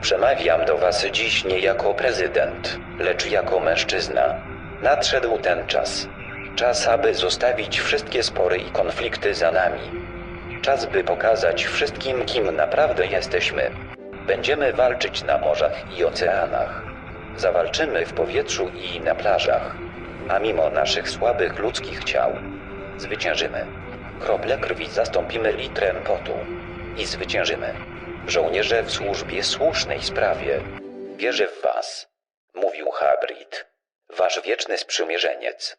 Przemawiam do was dziś nie jako prezydent, lecz jako mężczyzna. Nadszedł ten czas. Czas, aby zostawić wszystkie spory i konflikty za nami. Czas, by pokazać wszystkim, kim naprawdę jesteśmy. Będziemy walczyć na morzach i oceanach. Zawalczymy w powietrzu i na plażach. A mimo naszych słabych ludzkich ciał, zwyciężymy. Krople krwi zastąpimy litrem potu i zwyciężymy. Żołnierze w służbie słusznej sprawie. Wierzę w was, mówił Habrit, wasz wieczny sprzymierzeniec.